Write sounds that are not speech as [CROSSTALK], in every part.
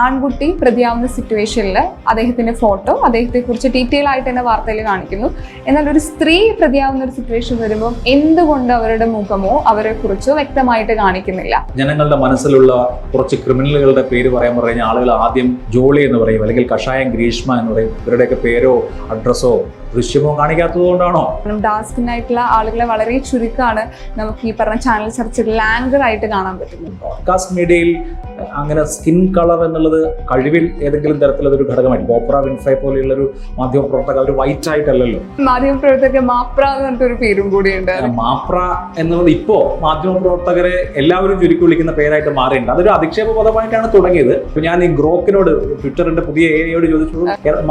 ആൺകുട്ടി പ്രതിയാവുന്ന സിറ്റുവേഷനിൽ അദ്ദേഹത്തിന്റെ ഫോട്ടോ അദ്ദേഹത്തെ കുറിച്ച് ഡീറ്റെയിൽ ആയിട്ട് തന്നെ വാർത്തയിൽ കാണിക്കുന്നു. എന്നാൽ ഒരു സ്ത്രീ പ്രതിയാവുന്ന ഒരു സിറ്റുവേഷൻ വരുമ്പോൾ എന്തുകൊണ്ട് അവരുടെ മുഖമോ അവരെ കുറിച്ചോ വ്യക്തമായിട്ട് കാണിക്കുന്നില്ല? ജനങ്ങളുടെ മനസ്സിലുള്ള കുറച്ച് ക്രിമിനലുകളുടെ പേര് പറയാൻ പറഞ്ഞാൽ ആളുകൾ ആദ്യം ജോളി എന്ന് പറയും അല്ലെങ്കിൽ കഷായം ഗ്രീഷ്മ എന്ന് പറയും. ഇവരുടെയൊക്കെ പേരോ അഡ്രസ്സോ ദൃശ്യമോ കാണിക്കാത്തത് കൊണ്ടാണോ? ഡാസ്കിനായിട്ടുള്ള ആളുകളെ വളരെ ചുരുക്കമാണ് നമുക്ക് ഈ പറഞ്ഞ ചാനൽ ചർച്ചകളിൽ ആങ്കർ ആയിട്ട് കാണാൻ പറ്റുന്നത്. മീഡിയയിൽ അങ്ങനെ സ്കിൻ കളർ എന്നുള്ളത് കഴിവിൽ ഏതെങ്കിലും തരത്തിലതൊരു ഘടകമായി ഓപ്ര വിൻഫ്രൈ പോലെയുള്ള ഒരു മാധ്യമ പ്രവർത്തക അവർ വൈറ്റ് ആയിട്ടല്ലല്ലോ. മാധ്യമ പ്രവർത്തകർ മാപ്ര എന്ന് പറഞ്ഞിട്ടൊരു പേരും കൂടിയുണ്ട്. മാപ്ര എന്നുള്ളത് ഇപ്പോ മാധ്യമ പ്രവർത്തകരെ എല്ലാവരും ചുരുക്കി വിളിക്കുന്ന പേരായിട്ട് മാറിയിട്ടുണ്ട്. അതൊരു അധിക്ഷേപ പദമായിട്ടാണ് തുടങ്ങിയത്. ഇപ്പൊ ഞാൻ ഈ ഗ്രോക്കിനോട് ട്വിറ്ററിന്റെ പുതിയ ഏരിയയോട് ചോദിച്ചു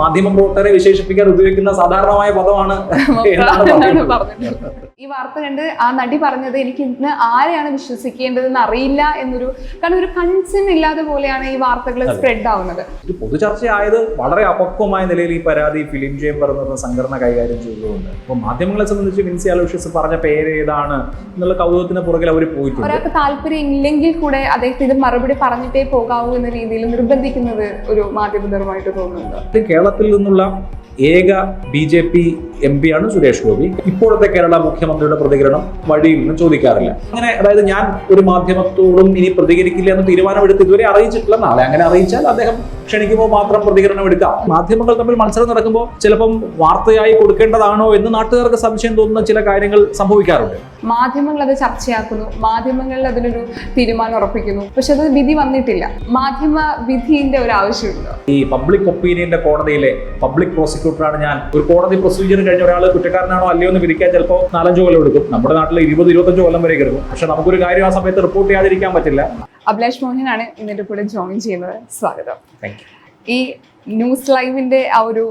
മാധ്യമ പ്രവർത്തകരെ വിശേഷിപ്പിക്കാൻ ഉപയോഗിക്കുന്ന സാധാരണമായ പദമാണ്. ഈ വാർത്ത കണ്ട് ആ നടി പറഞ്ഞത് എനിക്ക് ഇന്ന് ആരെയാണ് വിശ്വസിക്കേണ്ടതെന്ന് അറിയില്ല എന്നൊരു കാരണം ഒരു കൺസേൺ ഇല്ലാതെ പോലെയാണ് ഈ വാർത്തകൾ സ്പ്രെഡ് ആവുന്നത്. ഇത് പൊതുചർച്ചയായത് വളരെ അപക്വമായ നിലയിൽ ഈ പരാതി ഫിലിം ചേംബർ എന്ന് പറഞ്ഞ സംഘടന കൈകാര്യം ചെയ്തതുകൊണ്ട്. അപ്പോൾ മാധ്യമങ്ങളെ സംബന്ധിച്ച് വിൻസി അലോഷ്യസ് പറഞ്ഞ പേര് ഏതാണ് എന്നുള്ള കൗതുകത്തിന് പുറകിൽ അവർ പോയിട്ടുണ്ട്. ഒരാൾക്ക് താല്പര്യം ഇല്ലെങ്കിൽ കൂടെ അദ്ദേഹത്തിന് ഇത് മറുപടി പറഞ്ഞിട്ടേ പോകാവൂ എന്ന രീതിയിൽ നിർബന്ധിക്കുന്നത് ഒരു മാധ്യമധർമ്മമായിട്ട് തോന്നുന്നുണ്ട്. കേരളത്തിൽ നിന്നുള്ള ഏക B J P M P ആണ് സുരേഷ് ഗോപി. ഇപ്പോഴത്തെ കേരള മുഖ്യമന്ത്രിയുടെ പ്രതികരണം വഴിയിൽ നിന്ന് ചോദിക്കാറില്ല. അങ്ങനെ അതായത് ഞാൻ ഒരു മാധ്യമത്തോടും ഇനി പ്രതികരിക്കില്ല എന്ന് തീരുമാനമെടുത്ത് ഇതുവരെ അറിയിച്ചിട്ടില്ല. നാളെ അങ്ങനെ അറിയിച്ചാൽ അദ്ദേഹം ക്ഷണിക്കുമ്പോൾ മാത്രം പ്രതികരണം എടുക്കാം. മാധ്യമങ്ങൾ തമ്മിൽ മത്സരം നടക്കുമ്പോൾ ചിലപ്പം വാർത്തയായി കൊടുക്കേണ്ടതാണോ എന്ന് നാട്ടുകാർക്ക് സംശയം തോന്നുന്ന ചില കാര്യങ്ങൾ സംഭവിക്കാറുണ്ട്. മാധ്യമങ്ങൾ അത് ചർച്ചയാക്കുന്നു. മാധ്യമങ്ങളിൽ അതിനൊരു തീരുമാനം ഉറപ്പിക്കുന്നു. പക്ഷെ അത് വിധി വന്നിട്ടില്ല. മാധ്യമ വിധിന്റെ ഒരു ആവശ്യമുണ്ടോ ഈ പബ്ലിക് ഒപ്പീനിയന്റെ കോടതിയിലെ പബ്ലിക് പ്രോസിക്യൂട്ടറാണ് ഞാൻ. ഒരു കോടതി പ്രൊസീജിയർ കഴിഞ്ഞ ഒരാൾ കുറ്റക്കാരനാണോ അല്ലയോ എന്ന് വിധിക്കാൻ ചിലപ്പോൾ നാലഞ്ച് കൊല്ലം എടുക്കും. നമ്മുടെ നാട്ടിൽ ഇരുപത് ഇരുപത്തഞ്ച് കൊല്ലം വരെ എടുക്കും പക്ഷെ നമുക്കൊരു കാര്യം ആ സമയത്ത് റിപ്പോർട്ട് ചെയ്യാതിരിക്കാൻ പറ്റില്ല. അഭിലാഷ് മോഹനാണ് ഇന്നിന്റെ കൂടെ ജോയിൻ ചെയ്യുന്നത്. സ്വാഗതം. ഈ ന്യൂസ് ലൈവിന്റെ ആ ഒരു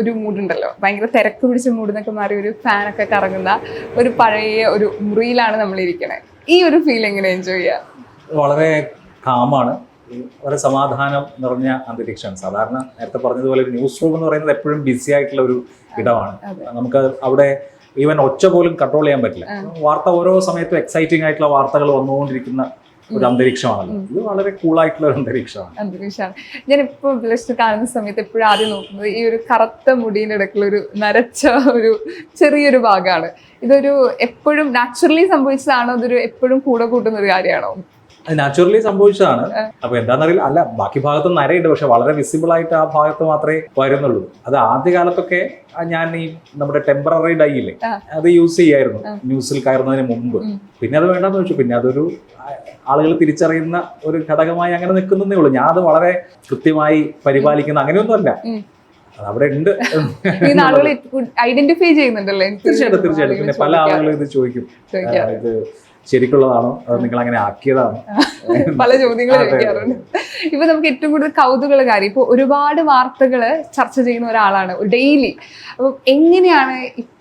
ഒരു മൂഡുണ്ടല്ലോ. ഭയങ്കര തിരക്ക് പിടിച്ച മൂഡ് എന്നൊക്കെ മാറി ഒരു ഫാനൊക്കെ കറങ്ങുന്ന ഒരു പഴയ ഒരു മുറിയിലാണ് നമ്മൾ ഇരിക്കണേ ഈ ഒരു ഫീൽ എങ്ങനെ എൻജോയ് ചെയ്യാം? വളരെ കാമാണ് വളരെ സമാധാനം നിറഞ്ഞ അന്തരീക്ഷമാണ്. സാധാരണ നേരത്തെ പറഞ്ഞതുപോലെ ഒരു ന്യൂസ് റൂം എന്ന് പറയുന്നത് എപ്പോഴും ബിസി ആയിട്ടുള്ള ഒരു ഇടമാണ്. നമുക്ക് അവിടെ ഈവൻ ഒച്ച പോലും കൺട്രോൾ ചെയ്യാൻ പറ്റില്ല. വാർത്ത ഓരോ സമയത്തും എക്സൈറ്റിംഗ് ആയിട്ടുള്ള വാർത്തകൾ വന്നുകൊണ്ടിരിക്കുന്ന ഒരു അന്തരീക്ഷമാണല്ലോ. ഇത് വളരെ കൂളായിട്ടുള്ള ഒരു അന്തരീക്ഷമാണ്. അന്തരീക്ഷമാണ്. ഞാൻ ഇപ്പോൾ ബ്ലഷ് കാണുന്ന സമയത്ത് എപ്പോഴും ആദ്യം നോക്കുന്നത് ഈ ഒരു കറുത്ത മുടിയുടെ ഇടയ്ക്കുള്ള ഒരു നരച്ച ഒരു ചെറിയൊരു ഭാഗമാണ് ഇതൊരു എപ്പോഴും നാച്ചുറലി സംഭവിച്ചതാണോ? ഇതൊരു എപ്പോഴും കൂടെ കൂട്ടുന്ന ഒരു കാര്യമാണോ? നാച്ചുറലി സംഭവിച്ചതാണ്. അപ്പൊ എന്താണെന്നറിയില്ല അല്ല ബാക്കി ഭാഗത്ത് നരയുണ്ട്. പക്ഷെ വളരെ വിസിബിൾ ആയിട്ട് ആ ഭാഗത്ത് മാത്രമേ വരുന്നുള്ളൂ. അത് ആദ്യ കാലത്തൊക്കെ ഞാൻ ഈ നമ്മുടെ ടെമ്പററി ഡൈ ഇല്ലേ അത് യൂസ് ചെയ്യായിരുന്നു. ന്യൂസിൽ കയറുന്നതിന് മുമ്പ്. പിന്നെ അത് വേണ്ടെന്ന് വെച്ചു. പിന്നെ അതൊരു ആളുകൾ തിരിച്ചറിയുന്ന ഒരു ഘടകമായി അങ്ങനെ നിൽക്കുന്നതേ ഉള്ളൂ. ഞാൻ അത് വളരെ കൃത്യമായി പരിപാലിക്കുന്ന അങ്ങനെയൊന്നുമല്ല. അവിടെ ഉണ്ട്. ഐഡന്റിഫൈ ചെയ്യുന്നുണ്ടല്ലേ. തീർച്ചയായിട്ടും തീർച്ചയായിട്ടും. പിന്നെ പല ആളുകളും ഇത് ചോദിക്കും. ഇത് ശരിക്കുള്ളതാണോ? അത് നിങ്ങൾ അങ്ങനെ ആക്കിയതാണോ? [LAUGHS] പല ചോദ്യങ്ങൾ. ചോദിക്കാറുണ്ട് ഇപ്പൊ നമുക്ക് ഏറ്റവും കൂടുതൽ കൗതുകമുള്ള കാര്യം ഇപ്പൊ ഒരുപാട് വാർത്തകൾ ചർച്ച ചെയ്യുന്ന ഒരാളാണ് ഡെയിലി. അപ്പൊ എങ്ങനെയാണ്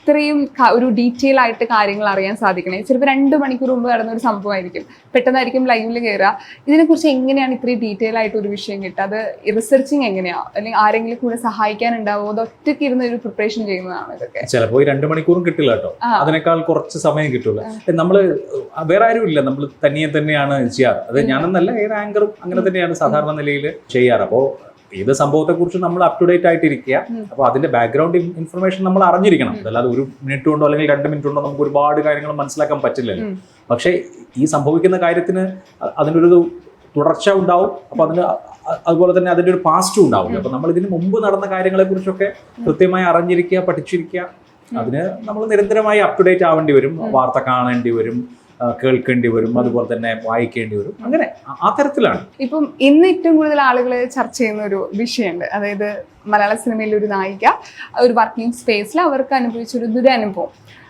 ഇത്രയും ഒരു ഡീറ്റെയിൽ ആയിട്ട് കാര്യങ്ങൾ അറിയാൻ സാധിക്കണേ. ചിലപ്പോൾ രണ്ട് മണിക്കൂർ മുമ്പ് നടന്ന ഒരു സംഭവമായിരിക്കും. പെട്ടെന്നായിരിക്കും ലൈവിൽ കയറുക ഇതിനെക്കുറിച്ച് എങ്ങനെയാണ് ഇത്രയും ഡീറ്റെയിൽ ആയിട്ട് ഒരു വിഷയം കിട്ടുക? അത് റിസർച്ചിങ് എങ്ങനെയാ? അല്ലെങ്കിൽ ആരെങ്കിലും കൂടെ സഹായിക്കാനുണ്ടാവോ? അത് ഒറ്റയ്ക്ക് ഇരുന്ന് ഒരു പ്രിപ്പറേഷൻ ചെയ്യുന്നതാണ് ഇതൊക്കെ? ചിലപ്പോൾ രണ്ട് മണിക്കൂറും കിട്ടില്ല കേട്ടോ. അതിനേക്കാൾ കുറച്ച് സമയം കിട്ടില്ല നമ്മൾ വേറെ ആരും ഇല്ല. നമ്മൾ തനിയെ തന്നെയാണ് ചെയ്യാറ്. അത് ഞാനെന്നല്ല ഏത് ആങ്കറും അങ്ങനെ തന്നെയാണ് സാധാരണ നിലയിൽ ചെയ്യാറ്. അപ്പോൾ ഏത് സംഭവത്തെ കുറിച്ച് നമ്മൾ അപ് ടു ഡേറ്റ് ആയിട്ടിരിക്കുക. അപ്പോൾ അതിന്റെ ബാക്ക്ഗ്രൗണ്ട് ഇൻഫർമേഷൻ നമ്മൾ അറിഞ്ഞിരിക്കണം. അതല്ലാതെ ഒരു മിനിറ്റ് കൊണ്ടോ അല്ലെങ്കിൽ രണ്ട് മിനിറ്റ് കൊണ്ടോ നമുക്ക് ഒരുപാട് കാര്യങ്ങൾ മനസ്സിലാക്കാൻ പറ്റില്ല പക്ഷെ ഈ സംഭവിക്കുന്ന കാര്യത്തിന് അതിനൊരു തുടർച്ച ഉണ്ടാവും. അപ്പൊ അതിന് അതുപോലെ തന്നെ അതിന്റെ ഒരു പാസ്റ്റും ഉണ്ടാവും. അപ്പൊ നമ്മൾ ഇതിന് മുമ്പ് നടന്ന കാര്യങ്ങളെ കുറിച്ചൊക്കെ കൃത്യമായി അറിഞ്ഞിരിക്കുക പഠിച്ചിരിക്കുക. അതിന് നമ്മൾ നിരന്തരമായി അപ് ടു ഡേറ്റ് ആവേണ്ടി വരും. വാർത്ത കാണേണ്ടി വരും. കേൾക്കേണ്ടി വരും അതുപോലെ തന്നെ വായിക്കേണ്ടി വരും. അങ്ങനെ ആ- തരത്തിലാണ്. ഇപ്പം ഇന്ന് ഏറ്റവും കൂടുതൽ ആളുകൾ ചർച്ച ചെയ്യുന്ന ഒരു വിഷയമുണ്ട്. അതായത് മലയാള സിനിമയിലെ ഒരു നായിക ഒരു വർക്കിംഗ് സ്പേസിൽ അവർക്ക് അനുഭവിച്ച ഒരു ദുരനുഭവം.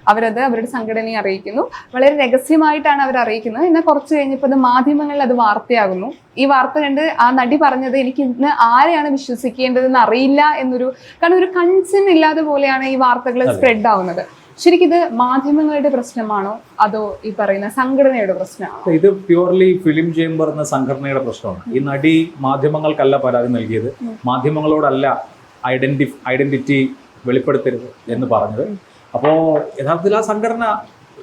അവരത് അവരുടെ സംഘടനയെ അറിയിക്കുന്നു. വളരെ രഹസ്യമായിട്ടാണ് അവർ അറിയിക്കുന്നത്. എന്നാൽ കുറച്ച് കഴിഞ്ഞപ്പോൾ അത് മാധ്യമങ്ങളിൽ അത് വാർത്തയാകുന്നു. ഈ വാർത്ത കണ്ട് ആ നടി പറഞ്ഞത് എനിക്ക് ഇന്ന് ആരെയാണ് വിശ്വസിക്കേണ്ടതെന്ന് അറിയില്ല എന്നൊരു കാരണം ഒരു കൺസേൺ ഇല്ലാതെ പോലെയാണ് ഈ വാർത്തകൾ സ്പ്രെഡ് ആവുന്നത്. ശരിക്കും ഇത് മാധ്യമങ്ങളുടെ പ്രശ്നമാണോ? അതോ ഈ പറയുന്ന സംഘടനയുടെ പ്രശ്നമാണോ? ഇത് പ്യുവർലി ഫിലിം ചേംബർ എന്ന സംഘടനയുടെ പ്രശ്നമാണ്. ഈ നടി മാധ്യമങ്ങൾക്കല്ല പരാതി നൽകിയത്. മാധ്യമങ്ങളോടല്ല ഐഡന്റി ഐഡന്റിറ്റി വെളിപ്പെടുത്തരുത് എന്ന് പറഞ്ഞത്. അപ്പോൾ യഥാർത്ഥത്തിൽ ആ സംഘടന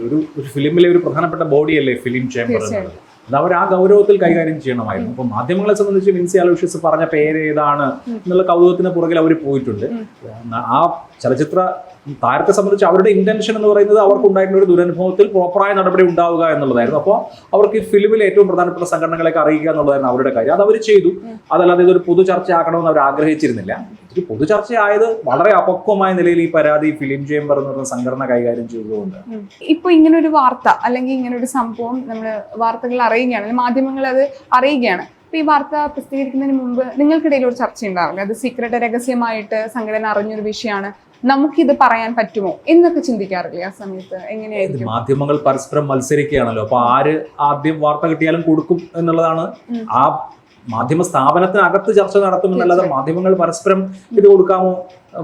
ഒരു ഒരു ഫിലിമിലെ ഒരു പ്രധാനപ്പെട്ട ബോഡിയല്ലേ ഫിലിം ചേംബർ എന്നുള്ളത്? അത് അവർ ആ ഗൗരവത്തിൽ കൈകാര്യം ചെയ്യണമായിരുന്നു. അപ്പൊ മാധ്യമങ്ങളെ സംബന്ധിച്ച് വിൻസി അലോഷ്യസ് പറഞ്ഞ പേര് ഏതാണ് എന്നുള്ള കൗതുകത്തിന് പുറകിൽ അവർ പോയിട്ടുണ്ട്. ആ ചലച്ചിത്ര താരത്തെ സംബന്ധിച്ച് അവരുടെ ഇന്റൻഷൻ എന്ന് പറയുന്നത് അവർക്ക് ഉണ്ടായിട്ടുള്ള ഒരു ദുരനുഭവത്തിൽ പ്രോപ്പറായ നടപടി ഉണ്ടാവുക എന്നുള്ളതായിരുന്നു. അപ്പോൾ അവർക്ക് ഈ ഫിലിമിൽ ഏറ്റവും പ്രധാനപ്പെട്ട സംഘടനകളെ അറിയിക്കുക എന്നുള്ളതായിരുന്നു അവരുടെ കാര്യം. അത് അവർ ചെയ്തു. അതല്ലാതെ ഇതൊരു പൊതു ചർച്ചയാക്കണമെന്ന് അവർ ആഗ്രഹിച്ചിരുന്നില്ല. ഒരു പൊതു ചർച്ചയായത് വളരെ അപക്വമായ നിലയിൽ ഈ പരാതി ഫിലിം ചേംബർ എന്ന് പറഞ്ഞ സംഘടന കൈകാര്യം ചെയ്തതുകൊണ്ട് ഇപ്പൊ ഇങ്ങനെ ഒരു വാർത്ത അല്ലെങ്കിൽ ഇങ്ങനെ ഒരു സംഭവം നമ്മൾ വാർത്തകൾ അറിയുകയാണ് മാധ്യമങ്ങൾ അത് അറിയുകയാണ്. അപ്പൊ ഈ വാർത്ത പ്രസിദ്ധീകരിക്കുന്നതിന് മുമ്പ് നിങ്ങൾക്കിടയിൽ ഒരു ചർച്ച ഉണ്ടാവില്ല അത് സീക്രട്ട് രഹസ്യമായിട്ട് സംഘടന അറിഞ്ഞൊരു വിഷയമാണ്. നമുക്കിത് പറയാൻ പറ്റുമോ എന്നൊക്കെ ചിന്തിക്കാറില്ലേ ആ സമയത്ത്? എങ്ങനെയായിരിക്കും? മാധ്യമങ്ങൾ പരസ്പരം മത്സരിക്കുകയാണല്ലോ. അപ്പൊ ആര് ആദ്യം വാർത്ത കിട്ടിയാലും കൊടുക്കും എന്നുള്ളതാണ് ആ മാധ്യമ സ്ഥാപനത്തിനകത്ത് ചർച്ച നടത്തുമെന്നല്ലാതെ മാധ്യമങ്ങൾ പരസ്പരം ഇത് കൊടുക്കാമോ?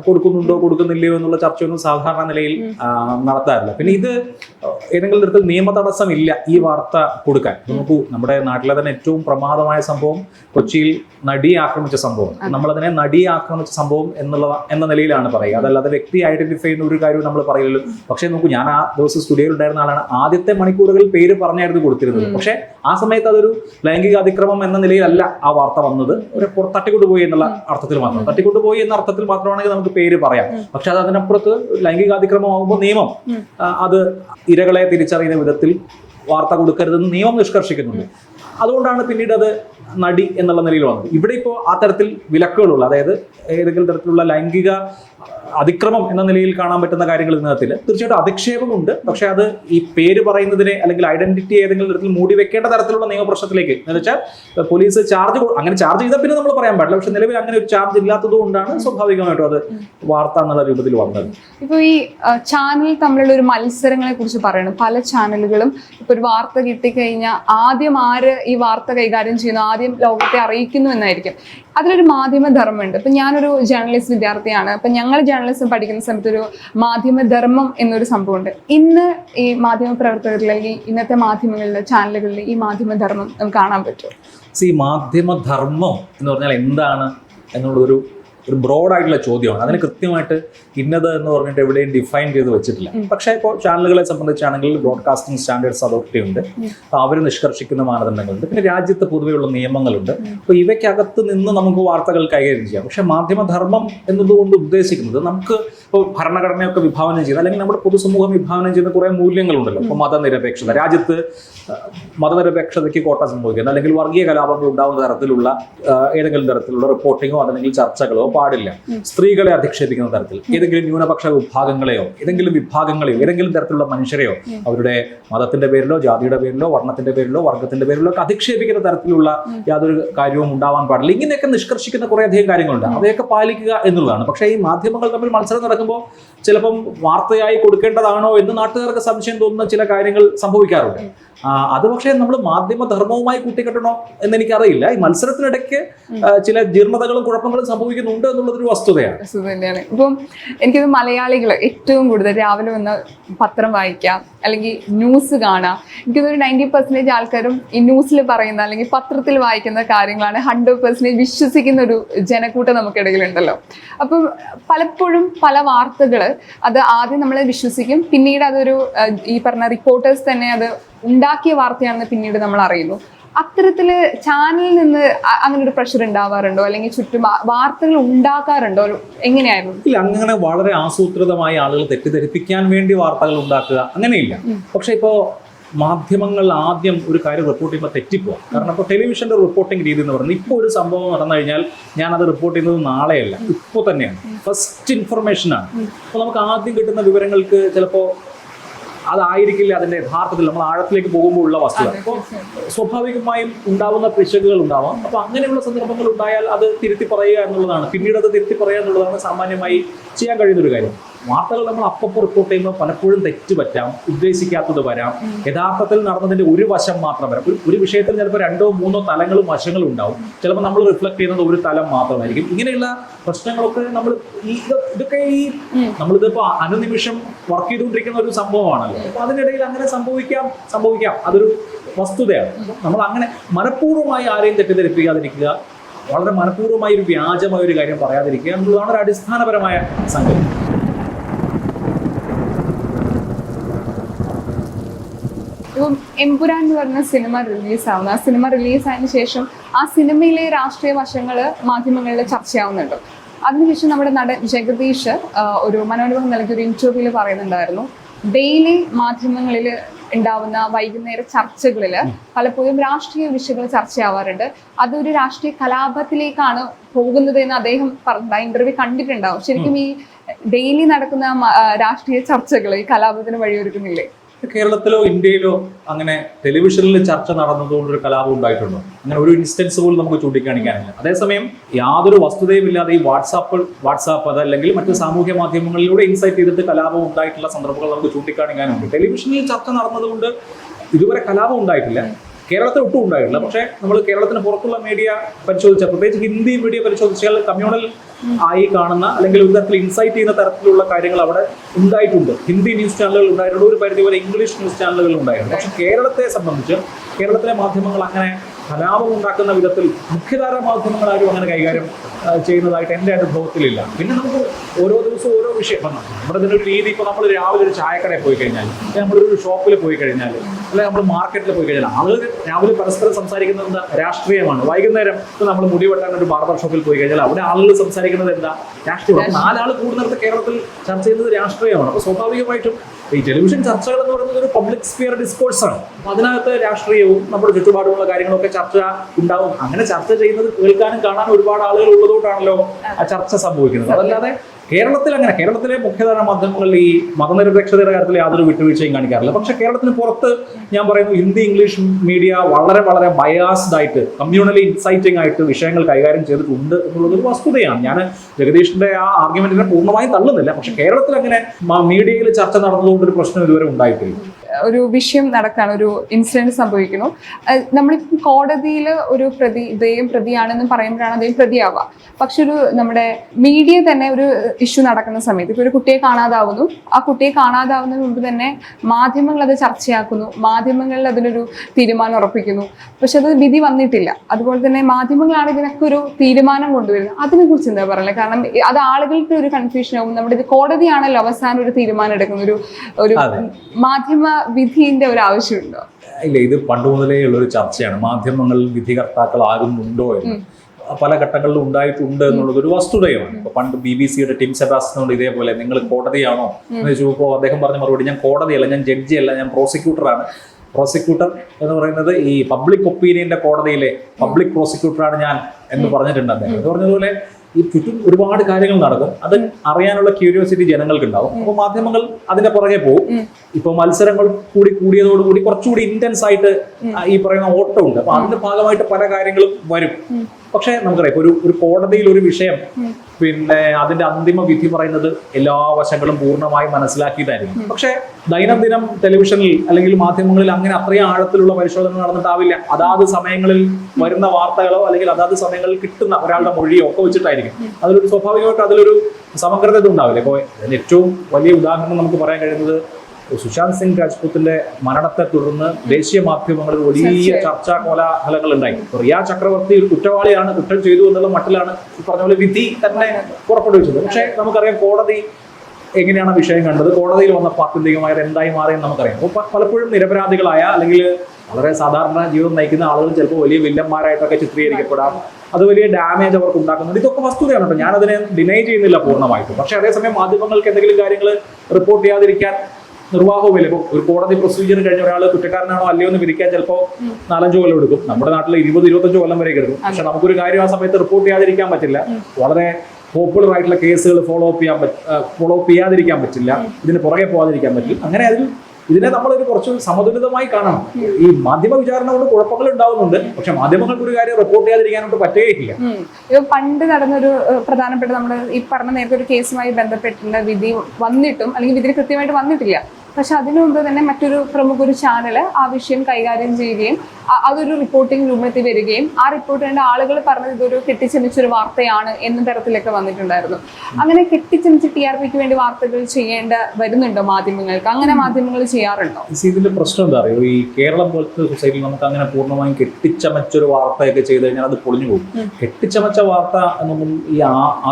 കൊടുക്കുന്നുണ്ടോ കൊടുക്കുന്നില്ലയോ എന്നുള്ള ചർച്ചയൊന്നും സാധാരണ നിലയിൽ നടത്താറില്ല. പിന്നെ ഇത് ഏതെങ്കിലും തരത്തിൽ നിയമ തടസ്സമില്ല ഈ വാർത്ത കൊടുക്കാൻ. നോക്കൂ നമ്മുടെ നാട്ടിലെ തന്നെ ഏറ്റവും പ്രമാദമായ സംഭവം കൊച്ചിയിൽ നടിയെ ആക്രമിച്ച സംഭവം നമ്മളതിനെ നടിയെ ആക്രമിച്ച സംഭവം എന്നുള്ള എന്ന നിലയിലാണ് പറയുക. അതല്ലാതെ വ്യക്തി ഐഡന്റിഫൈ ചെയ്യുന്ന ഒരു കാര്യവും നമ്മൾ പറയില്ലല്ലോ. പക്ഷേ നോക്കൂ ഞാൻ ആ ദിവസം സ്റ്റുഡിയോയിൽ ഉണ്ടായിരുന്ന ആളാണ്. ആദ്യത്തെ മണിക്കൂറുകളിൽ പേര് പറഞ്ഞായിരുന്നു കൊടുത്തിരുന്നത്. പക്ഷേ ആ സമയത്ത് അതൊരു ലൈംഗിക അതിക്രമം എന്ന നിലയിലല്ല ആ വാർത്ത വന്നത്. ഒരു തട്ടിക്കൊണ്ടുപോയി എന്നുള്ള അർത്ഥത്തിൽ മാത്രം. തട്ടിക്കൊണ്ടുപോയി എന്ന അർത്ഥത്തിൽ മാത്രമാണെങ്കിൽ നമുക്ക് പേര് പറയാം. പക്ഷെ അത് അതിനപ്പുറത്ത് ലൈംഗികാതിക്രമമാകുമ്പോൾ നിയമം അത് ഇരകളെ തിരിച്ചറിയുന്ന വിധത്തിൽ വാർത്ത കൊടുക്കരുതെന്ന് നിയമം നിഷ്കർഷിക്കുന്നുണ്ട്. അതുകൊണ്ടാണ് പിന്നീട് അത് നടി എന്നുള്ള നിലയിൽ വന്നത്. ഇവിടെ ഇപ്പോൾ ആ തരത്തിൽ വിലക്കുകളുള്ള അതായത് ഏതെങ്കിലും തരത്തിലുള്ള ലൈംഗിക അതിക്രമം എന്ന നിലയിൽ കാണാൻ പറ്റുന്ന കാര്യങ്ങൾ ഇതിനകത്തിൽ തീർച്ചയായിട്ടും അധിക്ഷേപമുണ്ട്. പക്ഷെ അത് ഈ പേര് പറയുന്നതിനെ അല്ലെങ്കിൽ ഐഡന്റിറ്റി ഏതെങ്കിലും തരത്തിൽ മൂടി വെക്കേണ്ട തരത്തിലുള്ള നിയമപ്രശ്നത്തിലേക്ക് എന്ന് വെച്ചാൽ പോലീസ് ചാർജ് അങ്ങനെ ചാർജ് ചെയ്താൽ പിന്നെ നമ്മൾ പറയാൻ പാടില്ല. പക്ഷെ നിലവിൽ അങ്ങനെ ഒരു ചാർജ് ഇല്ലാത്തത് കൊണ്ടാണ് സ്വാഭാവികമായിട്ടും അത് വാർത്ത എന്നുള്ള രൂപത്തിൽ വന്നത്. ഇപ്പൊ ഈ ചാനൽ തമ്മിലുള്ള ഒരു മത്സരങ്ങളെ കുറിച്ച് പറയണം. പല ചാനലുകളും ഇപ്പൊ ഒരു വാർത്ത കിട്ടിക്കഴിഞ്ഞാൽ ആദ്യം ആര് ഈ വാർത്ത കൈകാര്യം ചെയ്യുന്നു ആദ്യം ലോകത്തെ അറിയിക്കുന്നു എന്നായിരിക്കും. അതിലൊരു മാധ്യമ ധർമ്മമുണ്ട് ഇപ്പൊ ഞാനൊരു ജേർണലിസ്റ്റ് വിദ്യാർത്ഥിയാണ്. അപ്പം ഞങ്ങൾ ജേർണലിസം പഠിക്കുന്ന സമയത്ത് ഒരു മാധ്യമ ധർമ്മം എന്നൊരു സംഭവമുണ്ട്. ഇന്ന് ഈ മാധ്യമ പ്രവർത്തകരിൽ അല്ലെങ്കിൽ ഇന്നത്തെ മാധ്യമങ്ങളിൽ ചാനലുകളിൽ ഈ മാധ്യമധർമ്മം നമുക്ക് കാണാൻ പറ്റും. ഈ മാധ്യമധർമ്മം എന്ന് പറഞ്ഞാൽ എന്താണ് എന്നുള്ളൊരു ഒരു ബ്രോഡ് ആയിട്ടുള്ള ചോദ്യമാണ്. അതിന് കൃത്യമായിട്ട് ഇന്നത് എന്ന് പറഞ്ഞിട്ട് എവിടെയും ഡിഫൈൻ ചെയ്ത് വെച്ചിട്ടില്ല. പക്ഷേ ഇപ്പോൾ ചാനലുകളെ സംബന്ധിച്ചാണെങ്കിൽ ബ്രോഡ്കാസ്റ്റിംഗ് സ്റ്റാൻഡേർഡ്സ് അതോറിറ്റി ഉണ്ട് അവർ നിഷ്കർഷിക്കുന്ന മാനദണ്ഡങ്ങളുണ്ട്. പിന്നെ രാജ്യത്ത് പൊതുവെയുള്ള നിയമങ്ങളുണ്ട്. അപ്പോൾ ഇവയ്ക്കകത്ത് നിന്ന് നമുക്ക് വാർത്തകൾ കൈകാര്യം ചെയ്യാം. പക്ഷേ മാധ്യമധർമ്മം എന്നതുകൊണ്ട് ഉദ്ദേശിക്കുന്നത് നമുക്ക് ഇപ്പോൾ ഭരണഘടനയൊക്കെ വിഭാവനം ചെയ്യുന്ന അല്ലെങ്കിൽ നമ്മുടെ പൊതുസമൂഹം വിഭാവനം ചെയ്യുന്ന കുറേ മൂല്യങ്ങളുണ്ടല്ലോ. ഇപ്പോൾ മതനിരപേക്ഷത. രാജ്യത്ത് മതനിരപേക്ഷതയ്ക്ക് കോട്ട സംഭവിക്കുന്നത് അല്ലെങ്കിൽ വർഗീയ കലാപങ്ങൾ ഉണ്ടാകുന്ന തരത്തിലുള്ള ഏതെങ്കിലും തരത്തിലുള്ള റിപ്പോർട്ടിങ്ങോ അതല്ലെങ്കിൽ ചർച്ചകളോ പാടില്ല. സ്ത്രീകളെ അധിക്ഷേപിക്കുന്ന തരത്തിൽ. ഏതെങ്കിലും ന്യൂനപക്ഷ വിഭാഗങ്ങളെയോ ഏതെങ്കിലും വിഭാഗങ്ങളെയോ ഏതെങ്കിലും തരത്തിലുള്ള മനുഷ്യരെയോ അവരുടെ മതത്തിന്റെ പേരിലോ ജാതിയുടെ പേരിലോ വർണത്തിന്റെ പേരിലോ വർഗത്തിന്റെ പേരിലോ ഒക്കെ അധിക്ഷേപിക്കുന്ന തരത്തിലുള്ള യാതൊരു കാര്യവും ഉണ്ടാവാൻ പാടില്ല. ഇങ്ങനെയൊക്കെ നിഷ്കർഷിക്കുന്ന കുറേയധികം കാര്യങ്ങളുണ്ട്. അവയൊക്കെ പാലിക്കുക എന്നുള്ളതാണ്. പക്ഷേ ഈ മാധ്യമങ്ങൾ തമ്മിൽ മത്സരം നടക്കുമ്പോൾ ചിലപ്പം വാർത്തയായി കൊടുക്കേണ്ടതാണോ എന്ന് നാട്ടുകാർക്ക് സംശയം തോന്നുന്ന ചില കാര്യങ്ങൾ സംഭവിക്കാറുണ്ട്. അത് പക്ഷേ നമ്മൾ മാധ്യമധർമ്മവുമായി കൂട്ടിക്കെട്ടണോ എന്ന് എനിക്കറിയില്ല. ഈ മത്സരത്തിനിടയ്ക്ക് ചില ജീർണതകളും കുഴപ്പങ്ങളും സംഭവിക്കുന്നുണ്ട് എന്നുള്ളതൊരു വസ്തുതയാണ്. വസ്തുത തന്നെയാണ്. ഇപ്പം എനിക്കത് മലയാളികൾ ഏറ്റവും കൂടുതൽ രാവിലെ വന്ന് പത്രം വായിക്കാം അല്ലെങ്കിൽ ന്യൂസ് കാണാം. എനിക്കതൊരു നയന്റി പെർസെന്റേജ് ആൾക്കാരും ഈ ന്യൂസിൽ പറയുന്ന അല്ലെങ്കിൽ പത്രത്തിൽ വായിക്കുന്ന കാര്യങ്ങളാണ് ഹൺഡ്രഡ് പെർസെന്റേജ് വിശ്വസിക്കുന്ന ഒരു ജനക്കൂട്ടം നമുക്കിടയിലുണ്ടല്ലോ. അപ്പം പലപ്പോഴും പല വാർത്തകൾ അത് ആദ്യം നമ്മൾ വിശ്വസിക്കും പിന്നീട് അതൊരു ഈ പറഞ്ഞ റിപ്പോർട്ടേഴ്സ് തന്നെ അത് ഉണ്ടാക്കിയ വാർത്തയാണെന്ന് പിന്നീട് നമ്മൾ അറിയുന്നു അത്തരത്തിൽ ചാനലിൽ നിന്ന് അങ്ങനെ ഒരു പ്രഷർ ഉണ്ടാവാറുണ്ടോ? അല്ലെങ്കിൽ ചുറ്റും വാർത്തകൾ ഉണ്ടാക്കാറുണ്ടോ? എങ്ങനെയായിരുന്നു? ഇല്ല അങ്ങനെ വളരെ ആസൂത്രിതമായി ആളുകൾ തെറ്റിദ്ധരിപ്പിക്കാൻ വേണ്ടി വാർത്തകൾ ഉണ്ടാക്കുക അങ്ങനെയില്ല. പക്ഷെ ഇപ്പോ മാധ്യമങ്ങൾ ആദ്യം ഒരു കാര്യം റിപ്പോർട്ട് ചെയ്യുമ്പോൾ തെറ്റിപ്പോവാം. കാരണം ഇപ്പോൾ ടെലിവിഷന്റെ റിപ്പോർട്ടിംഗ് രീതി എന്ന് പറയുന്നത് ഇപ്പോൾ ഒരു സംഭവം നടന്നു കഴിഞ്ഞാൽ ഞാൻ അത് റിപ്പോർട്ട് ചെയ്യുന്നത് നാളെയല്ല ഇപ്പോൾ തന്നെയാണ്. ഫസ്റ്റ് ഇൻഫർമേഷനാണ് അപ്പോൾ നമുക്ക് ആദ്യം കിട്ടുന്ന വിവരങ്ങൾക്ക് ചിലപ്പോൾ അതായിരിക്കില്ല അതിന്റെ യഥാർത്ഥത്തിൽ നമ്മൾ ആഴത്തിലേക്ക് പോകുമ്പോൾ ഉള്ള വസ്തുത അപ്പോൾ സ്വാഭാവികമായും ഉണ്ടാവുന്ന പിശകുകൾ ഉണ്ടാവാം. അപ്പൊ അങ്ങനെയുള്ള സന്ദർഭങ്ങൾ ഉണ്ടായാൽ അത് തിരുത്തി പറയുക എന്നുള്ളതാണ്. പിന്നീട് അത് തിരുത്തി പറയുക എന്നുള്ളതാണ് സാമാന്യമായി ചെയ്യാൻ കഴിയുന്ന ഒരു കാര്യം. വാർത്തകൾ നമ്മൾ അപ്പപ്പോൾ റിപ്പോർട്ട് ചെയ്യുമ്പോൾ പലപ്പോഴും തെറ്റ് പറ്റാം ഉദ്ദേശിക്കാത്തത് വരാം. യഥാർത്ഥത്തിൽ നടന്നതിന്റെ ഒരു വശം മാത്രം വരാം. ഒരു ഒരു വിഷയത്തിൽ ചിലപ്പോൾ രണ്ടോ മൂന്നോ തലങ്ങളും വശങ്ങളും ഉണ്ടാവും. ചിലപ്പോൾ നമ്മൾ റിഫ്ലക്ട് ചെയ്യുന്നത് ഒരു തലം മാത്രമായിരിക്കും. ഇങ്ങനെയുള്ള പ്രശ്നങ്ങളൊക്കെ നമ്മൾ ഈ ഇത് ഇതൊക്കെ ഈ നമ്മളിതിപ്പോ അനുനിമിഷം വർക്ക് ചെയ്തുകൊണ്ടിരിക്കുന്ന ഒരു സംഭവമാണല്ലോ. അപ്പൊ അതിനിടയിൽ അങ്ങനെ സംഭവിക്കാം സംഭവിക്കാം. അതൊരു വസ്തുതയാണ്. നമ്മൾ അങ്ങനെ മനഃപൂർവമായി ആരെയും തെറ്റിദ്ധരിപ്പിക്കാതിരിക്കുക വളരെ മനഃപൂർവമായ ഒരു വ്യാജമായ ഒരു കാര്യം പറയാതിരിക്കുക എന്നുള്ളതാണ് ഒരു അടിസ്ഥാനപരമായ സംഗതി ഇപ്പം എമ്പുരാൻ എന്ന് പറഞ്ഞ സിനിമ റിലീസാവുന്നു. ആ സിനിമ റിലീസായതിനു ശേഷം ആ സിനിമയിലെ രാഷ്ട്രീയ വശങ്ങൾ മാധ്യമങ്ങളിൽ ചർച്ചയാവുന്നുണ്ട്. അതിനുശേഷം നമ്മുടെ നടൻ ജഗദീഷ് ഒരു മനോരമ നൽകിയ ഒരു ഇന്റർവ്യൂവിൽ പറയുന്നുണ്ടായിരുന്നു. ഡെയിലി മാധ്യമങ്ങളിൽ ഉണ്ടാവുന്ന വൈകുന്നേര ചർച്ചകളിൽ പലപ്പോഴും രാഷ്ട്രീയ വിഷയങ്ങൾ ചർച്ചയാവാറുണ്ട്. അതൊരു രാഷ്ട്രീയ കലാപത്തിലേക്കാണ് പോകുന്നത് എന്ന് അദ്ദേഹം പറഞ്ഞ ഇന്റർവ്യൂ കണ്ടിട്ടുണ്ടാവും. ശരിക്കും ഈ ഡെയിലി നടക്കുന്ന രാഷ്ട്രീയ ചർച്ചകൾ ഈ കലാപത്തിന് വഴിയൊരുക്കുന്നില്ലേ? കേരളത്തിലോ ഇന്ത്യയിലോ അങ്ങനെ ടെലിവിഷനിൽ ചർച്ച നടന്നതുകൊണ്ട് ഒരു കലാപം ഉണ്ടായിട്ടുണ്ടോ? അങ്ങനെ ഒരു ഇൻസ്റ്റൻസ് പോലും നമുക്ക് ചൂണ്ടിക്കാണിക്കാനില്ല. അതേസമയം യാതൊരു വസ്തുതയും ഇല്ലാതെ ഈ വാട്സാപ്പ് വാട്സാപ്പ് അതല്ലെങ്കിൽ മറ്റ് സാമൂഹ്യ മാധ്യമങ്ങളിലൂടെ ഇൻസൈറ്റ് ചെയ്തിട്ട് കലാപം ഉണ്ടായിട്ടുള്ള സന്ദർഭങ്ങൾ നമുക്ക് ചൂണ്ടിക്കാണിക്കാനുണ്ട്. ടെലിവിഷനിൽ ചർച്ച നടന്നതുകൊണ്ട് ഇതുവരെ കലാപം ഉണ്ടായിട്ടില്ല. കേരളത്തിൽ ഒട്ടും ഉണ്ടായിട്ടില്ല പക്ഷേ നമ്മൾ കേരളത്തിന് പുറത്തുള്ള മീഡിയ പരിശോധിച്ചാൽ പ്രത്യേകിച്ച് ഹിന്ദി മീഡിയ പരിശോധിച്ചാൽ കമ്മ്യൂണൽ ആയി കാണുന്ന അല്ലെങ്കിൽ ഒരു തരത്തിൽ ഇൻസൈറ്റ് ചെയ്യുന്ന തരത്തിലുള്ള കാര്യങ്ങൾ അവിടെ ഉണ്ടായിട്ടുണ്ട്. ഹിന്ദി ന്യൂസ് ചാനലുകൾ ഉണ്ടായിട്ടുണ്ട്. ഒരു പരിധി വരെ ഇംഗ്ലീഷ് ന്യൂസ് ചാനലുകൾ ഉണ്ടായിരുന്നു പക്ഷെ കേരളത്തെ സംബന്ധിച്ച് കേരളത്തിലെ മാധ്യമങ്ങൾ അങ്ങനെ കലാപം ഉണ്ടാക്കുന്ന വിധത്തിൽ മുഖ്യധാര മാധ്യമങ്ങൾ ആരും അങ്ങനെ കൈകാര്യം ചെയ്യുന്നതായിട്ട് എന്റെ അനുഭവത്തിലില്ല. പിന്നെ നമുക്ക് ഓരോ ദിവസവും ഓരോ വിഷയം ഇപ്പം നമ്മുടെ ഇതിനൊരു രീതി ഇപ്പോൾ നമ്മൾ രാവിലെ ഒരു ചായക്കടയിൽ പോയി കഴിഞ്ഞാൽ അല്ലെങ്കിൽ നമ്മളൊരു ഷോപ്പിൽ പോയി കഴിഞ്ഞാൽ അല്ലെങ്കിൽ നമ്മൾ മാർക്കറ്റിൽ പോയി കഴിഞ്ഞാൽ ആളുകൾ രാവിലെ പരസ്പരം സംസാരിക്കുന്നത് എന്താ? രാഷ്ട്രീയമാണ്. വൈകുന്നേരം നമ്മൾ മുടി വെട്ടാൻ ഒരു ബാർബർ ഷോപ്പിൽ പോയി കഴിഞ്ഞാൽ അവിടെ ആളുകൾ സംസാരിക്കുന്നത് എന്താ? രാഷ്ട്രീയമാണ് നാലാൾ കൂടുന്നിടത്ത് കേരളത്തിൽ ചർച്ച ചെയ്യുന്നത് രാഷ്ട്രീയമാണ്. അപ്പോൾ സ്വാഭാവികമായിട്ടും ഈ ടെലിവിഷൻ ചർച്ചകൾ എന്ന് പറയുന്നത് ഒരു പബ്ലിക് സ്പിയർ ഡിസ്കോഴ്സ് ആണ് അപ്പൊ അതിനകത്ത് രാഷ്ട്രീയവും നമ്മുടെ ചുറ്റുപാടുമുള്ള കാര്യങ്ങളൊക്കെ ചർച്ച ഉണ്ടാവും. അങ്ങനെ ചർച്ച ചെയ്യുന്നത് കേൾക്കാനും കാണാനും ഒരുപാട് ആളുകൾ ഉള്ളതുകൊണ്ടാണല്ലോ ആ ചർച്ച സംഭവിക്കുന്നത്. അതല്ലാതെ കേരളത്തിൽ അങ്ങനെ കേരളത്തിലെ മുഖ്യധാര മാധ്യമങ്ങളിൽ ഈ മതനിരപേക്ഷതയുടെ കാര്യത്തിൽ യാതൊരു വിട്ടുവീഴ്ചയും കാണിക്കാറില്ല. പക്ഷെ കേരളത്തിന് പുറത്ത് ഞാൻ പറയുന്നു ഹിന്ദി ഇംഗ്ലീഷ് മീഡിയ വളരെ വളരെ ബയാസ്ഡ് ആയിട്ട് കമ്മ്യൂണലി ഇൻസൈറ്റിംഗ് ആയിട്ട് വിഷയങ്ങൾ കൈകാര്യം ചെയ്തിട്ടുണ്ട് എന്നുള്ളത് ഒരു വസ്തുതയാണ്. ഞാൻ ജഗദീഷിന്റെ ആ ആർഗ്യുമെന്റിനെ പൂർണമായും തള്ളുന്നില്ല. പക്ഷെ കേരളത്തിൽ അങ്ങനെ മീഡിയയിൽ ചർച്ച നടന്നതുകൊണ്ട് ഒരു പ്രശ്നം ഇതുവരെ ഉണ്ടായിട്ടില്ല. ഒരു വിഷയം നടക്കാണ് ഒരു ഇൻസിഡന്റ് സംഭവിക്കുന്നു. നമ്മളിപ്പം കോടതിയിൽ ഒരു പ്രതി ഇദ്ദേഹം പ്രതിയാണെന്ന് പറയുമ്പോഴാണ് അദ്ദേഹം പ്രതിയാവുക. പക്ഷെ ഒരു നമ്മുടെ മീഡിയ തന്നെ ഒരു ഇഷ്യൂ നടക്കുന്ന സമയത്ത് ഇപ്പോൾ ഒരു കുട്ടിയെ കാണാതാവുന്നു. ആ കുട്ടിയെ കാണാതാവുന്നതിന് മുമ്പ് തന്നെ മാധ്യമങ്ങൾ അത് ചർച്ചയാക്കുന്നു. മാധ്യമങ്ങളിൽ അതിനൊരു തീരുമാനം ഉറപ്പിക്കുന്നു. പക്ഷെ അത് വിധി വന്നിട്ടില്ല. അതുപോലെ തന്നെ മാധ്യമങ്ങളാണ് ഇതിനൊക്കെ ഒരു തീരുമാനം കൊണ്ടുവരുന്നത്. അതിനെ കുറിച്ച് എന്താ പറയുന്നത്? കാരണം അത് ആളുകൾക്ക് ഒരു കൺഫ്യൂഷൻ ആവും. നമ്മുടെ ഇത് കോടതിയാണല്ലോ അവസാനം ഒരു തീരുമാനം എടുക്കുന്ന ഒരു ഒരു. മാധ്യമ വിധിന്റെ ഒരു ആവശ്യമുണ്ടോ? ഇല്ല ഇത് പണ്ട് മുതലേ ഉള്ള ഒരു ചർച്ചയാണ്. മാധ്യമങ്ങൾ വിധികർത്താക്കൾ ആകുന്നുണ്ടോ എന്ന്. പല ഘട്ടങ്ങളിലും ഉണ്ടായിട്ടുണ്ട് എന്നുള്ളത് ഒരു വസ്തുതയാണ് ഇപ്പൊ പണ്ട് ബി ബി സിയുടെ ടിം സെബാസ്റ്റിനോട് ഇതേപോലെ നിങ്ങൾ കോടതിയാണോ? എന്ന് ചോദിച്ചപ്പോൾ അദ്ദേഹം പറഞ്ഞ മറുപടി ഞാൻ കോടതിയല്ല ഞാൻ ജഡ്ജിയല്ല ഞാൻ പ്രോസിക്യൂട്ടറാണ്. പ്രോസിക്യൂട്ടർ എന്ന് പറയുന്നത് ഈ പബ്ലിക് ഒപ്പീനിയന്റെ കോടതിയിലെ പബ്ലിക് പ്രോസിക്യൂട്ടറാണ് ഞാൻ എന്ന് പറഞ്ഞിട്ടുണ്ട് അദ്ദേഹം. പറഞ്ഞതുപോലെ ഈ ചുറ്റും ഒരുപാട് കാര്യങ്ങൾ നടക്കും. അത് അറിയാനുള്ള ക്യൂരിയോസിറ്റി ജനങ്ങൾക്ക് ഉണ്ടാവും അപ്പോൾ മാധ്യമങ്ങൾ അതിന്റെ പുറകെ പോകും. ഇപ്പൊ മത്സരങ്ങൾ കൂടി കൂടിയതോടുകൂടി കുറച്ചുകൂടി ഇന്റൻസ് ആയിട്ട് ഈ പറയുന്ന ഓട്ടം ഉണ്ട് അപ്പൊ അതിന്റെ ഭാഗമായിട്ട് പല കാര്യങ്ങളും വരും. പക്ഷേ നമുക്കറിയാം ഒരു ഒരു കോടതിയിൽ ഒരു വിഷയം പിന്നെ അതിന്റെ അന്തിമ വിധി പറയുന്നത് എല്ലാ വശങ്ങളും പൂർണമായി മനസ്സിലാക്കിയതായിരിക്കും. പക്ഷേ ദൈനംദിനം ടെലിവിഷനിൽ അല്ലെങ്കിൽ മാധ്യമങ്ങളിൽ അങ്ങനെ അത്രയും ആഴത്തിലുള്ള പരിശോധന നടന്നിട്ടാവില്ല. അതാത് സമയങ്ങളിൽ വരുന്ന വാർത്തകളോ അല്ലെങ്കിൽ അതാത് സമയങ്ങളിൽ കിട്ടുന്ന ഒരാളുടെ മൊഴിയോ ഒക്കെ വെച്ചിട്ടായിരിക്കും. അതിലൊരു സ്വാഭാവികമായിട്ട് അതിലൊരു സമഗ്രത ഉണ്ടാവില്ല ഇപ്പോൾ ഏറ്റവും വലിയ ഉദാഹരണം നമുക്ക് പറയാൻ കഴിയുന്നത് സുശാന്ത് സിംഗ് രാജ്പൂത്തിന്റെ മരണത്തെ തുടർന്ന് ദേശീയ മാധ്യമങ്ങളിൽ വലിയ ചർച്ചാ കോലാഹലങ്ങൾ ഉണ്ടായി റിയ ചക്രവർത്തി ഒരു കുറ്റവാളിയാണ് കുറ്റം ചെയ്തു എന്നുള്ള മട്ടിലാണ് ഈ പറഞ്ഞ പോലെ വിധി തന്നെ പുറപ്പെടുവിച്ചത് പക്ഷേ നമുക്കറിയാം കോടതി എങ്ങനെയാണ് വിഷയം കണ്ടത്? കോടതിയിൽ വന്ന പാർട്ടിന്തികമായ എന്തായി മാറിയെന്ന് നമുക്കറിയാം. അപ്പോൾ പലപ്പോഴും നിരപരാധികളായ അല്ലെങ്കിൽ വളരെ സാധാരണ ജീവിതം നയിക്കുന്ന ആളുകൾ ചിലപ്പോൾ വലിയ വില്ലന്മാരായിട്ടൊക്കെ ചിത്രീകരിക്കപ്പെടാം. അത് വലിയ ഡാമേജ് അവർക്ക് ഉണ്ടാക്കുന്നുണ്ട്. ഇതൊക്കെ വസ്തുതയാണ് കേട്ടോ. ഞാനതിനെ ഡിനൈ ചെയ്യുന്നില്ല പൂർണമായിട്ടും. പക്ഷേ അതേസമയം മാധ്യമങ്ങൾക്ക് എന്തെങ്കിലും കാര്യങ്ങൾ റിപ്പോർട്ട് ചെയ്യാതിരിക്കാൻ നിർവാഹവുമില്ല. ഒരു കോടതി പ്രൊസീജിയർ കഴിഞ്ഞ ഒരാൾ കുറ്റക്കാരനാണോ അല്ലയോ എന്ന് വിധിക്കാൻ ചിലപ്പോൾ നാലഞ്ച് കൊല്ലം എടുക്കും. നമ്മുടെ നാട്ടിൽ ഇരുപത് ഇരുപത്തഞ്ച് കൊല്ലം വരെ എടുക്കും. പക്ഷെ നമുക്കൊരു കാര്യം ആ സമയത്ത് റിപ്പോർട്ട് ചെയ്യാതിരിക്കാൻ പറ്റില്ല. വളരെ പോപ്പുലർ ആയിട്ടുള്ള കേസുകൾ ഫോളോ അപ്പ് ചെയ്യാൻ ഫോളോ അപ്പ് ചെയ്യാതിരിക്കാൻ പറ്റില്ല. ഇതിന് പുറകെ പോകാതിരിക്കാൻ പറ്റില്ല. അങ്ങനെ അതിൽ ഇതിനെ നമ്മളൊരു കുറച്ച് സമതുലിതമായി കാണണം. ഈ മാധ്യമ വിചാരണ കൊണ്ട് കുഴപ്പങ്ങൾ ഉണ്ടാവുന്നുണ്ട്. പക്ഷെ മാധ്യമങ്ങൾക്ക് ഒരു കാര്യം റിപ്പോർട്ട് ചെയ്യാതിരിക്കാനായിട്ട് പറ്റുകയില്ല. ഇപ്പൊ പണ്ട് നടന്നൊരു പ്രധാനപ്പെട്ട നമ്മുടെ ഈ പറഞ്ഞ നേരത്തെ ഒരു കേസുമായി ബന്ധപ്പെട്ടുള്ള വിധി വന്നിട്ടും അല്ലെങ്കിൽ വിധി കൃത്യമായിട്ട് വന്നിട്ടില്ല. പക്ഷെ അതിനു മുമ്പ് തന്നെ മറ്റൊരു പ്രമുഖ ഒരു ചാനൽ ആ വിഷയം കൈകാര്യം ചെയ്യുകയും അതൊരു റിപ്പോർട്ടിംഗ് രൂപത്തിൽ വരികയും ആ റിപ്പോർട്ട് കണ്ട ആളുകൾ പറഞ്ഞത് ഇതൊരു കെട്ടിച്ചമിച്ചൊരു വാർത്തയാണ് എന്ന തരത്തിലൊക്കെ വന്നിട്ടുണ്ടായിരുന്നു. അങ്ങനെ കെട്ടിച്ചമിച്ച് ടി ആർ പിക്ക് വേണ്ടി വാർത്തകൾ ചെയ്യേണ്ട വരുന്നുണ്ടോ മാധ്യമങ്ങൾക്ക്? അങ്ങനെ മാധ്യമങ്ങൾ ചെയ്യാറുണ്ടോ? ഇതിന്റെ പ്രശ്നം എന്താ അറിയോ? ഈ കേരളം പോലത്തെ സൊസൈറ്റിയിൽ നമുക്ക് അങ്ങനെ പൂർണമായും കെട്ടിച്ചമച്ചൊരു വാർത്തയൊക്കെ ചെയ്ത് കഴിഞ്ഞാൽ അത് പൊളിഞ്ഞു പോകും. കെട്ടിച്ചമച്ച വാർത്ത എന്നൊന്നും ഈ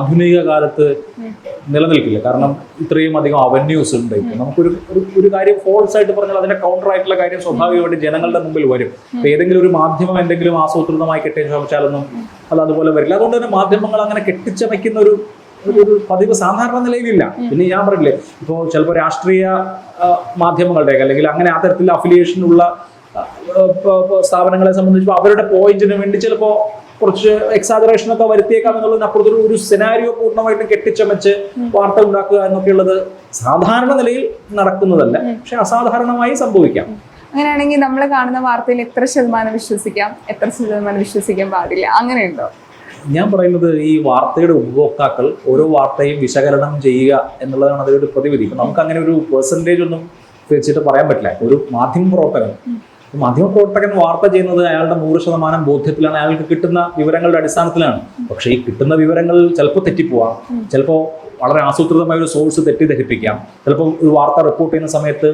ആധുനിക കാലത്ത് നിലനിൽക്കില്ല. കാരണം ഇത്രയും അധികം അവന്യൂസ് ഉണ്ട്. നമുക്കൊരു ഒരു ഒരു കാര്യം ഫോൾസ് ആയിട്ട് പറഞ്ഞാൽ അതിന്റെ കൗണ്ടർ ആയിട്ടുള്ള കാര്യം സ്വാഭാവികമായിട്ട് ജനങ്ങളുടെ മുമ്പിൽ വരും. ഇപ്പൊ ഏതെങ്കിലും ഒരു മാധ്യമം എന്തെങ്കിലും ആസൂത്രിതമായി കെട്ടിച്ചമച്ചാലൊന്നും അത് അതുപോലെ വരില്ല. അതുകൊണ്ട് തന്നെ മാധ്യമങ്ങൾ അങ്ങനെ കെട്ടിച്ചമയ്ക്കുന്ന ഒരു ഒരു പതിവ് സാധാരണ നിലയിലില്ല. പിന്നെ ഞാൻ പറഞ്ഞില്ലേ ഇപ്പോൾ ചിലപ്പോൾ രാഷ്ട്രീയ മാധ്യമങ്ങളുടെയൊക്കെ മാധ്യമങ്ങളുടെ അല്ലെങ്കിൽ അങ്ങനെ ആ തരത്തിലുള്ള പ- സ്ഥാപനങ്ങളെ സംബന്ധിച്ച് അവരുടെ പോയിന്റിന് വേണ്ടി ചിലപ്പോൾ കുറച്ച് എക്സാജറേഷൻ ഒക്കെ വരുത്തിയേക്കാം എന്നുള്ളതിന് ഒരു- ഒരു സെനാരിയോ പൂർണമായിട്ടും കെട്ടിച്ചമച്ച് വാർത്ത ഉണ്ടാക്കുക എന്നൊക്കെയുള്ളത് സാധാരണ നിലയിൽ നടക്കുന്നതല്ല. പക്ഷെ അസാധാരണമായി സംഭവിക്കാം. അങ്ങനെയാണെങ്കിൽ നമ്മൾ കാണുന്ന വാർത്തയിൽ എത്ര ശതമാനം വിശ്വസിക്കാം? എത്ര ശതമാനം വിശ്വസിക്കാൻ പാടില്ല? അങ്ങനെയുണ്ടോ? ഞാൻ പറയുന്നത് ഈ വാർത്തയുടെ ഉപഭോക്താക്കൾ ഓരോ വാർത്തയും വിശകലനം ചെയ്യുക എന്നുള്ളതാണ് അതിലൊരു പ്രതിവിധി. ഇപ്പൊ നമുക്ക് അങ്ങനെ ഒരു പെർസെന്റേജ് ഒന്നും വെച്ചിട്ട് പറയാൻ പറ്റില്ല. ഒരു മാധ്യമ പ്രവർത്തകൻ ഒരു മാധ്യമ പ്രവർത്തകൻ വാർത്ത ചെയ്യുന്നത് അയാളുടെ നൂറ് ശതമാനം ബോധ്യത്തിലാണ്. അയാൾക്ക് കിട്ടുന്ന വിവരങ്ങളുടെ അടിസ്ഥാനത്തിലാണ്. പക്ഷേ ഈ കിട്ടുന്ന വിവരങ്ങൾ ചിലപ്പോൾ തെറ്റിപ്പോവാം. ചിലപ്പോൾ വളരെ ആസൂത്രിതമായ ഒരു സോഴ്സ് തെറ്റിദ്ധരിപ്പിക്കാം. ചിലപ്പോൾ ഒരു വാർത്ത റിപ്പോർട്ട് ചെയ്യുന്ന സമയത്ത്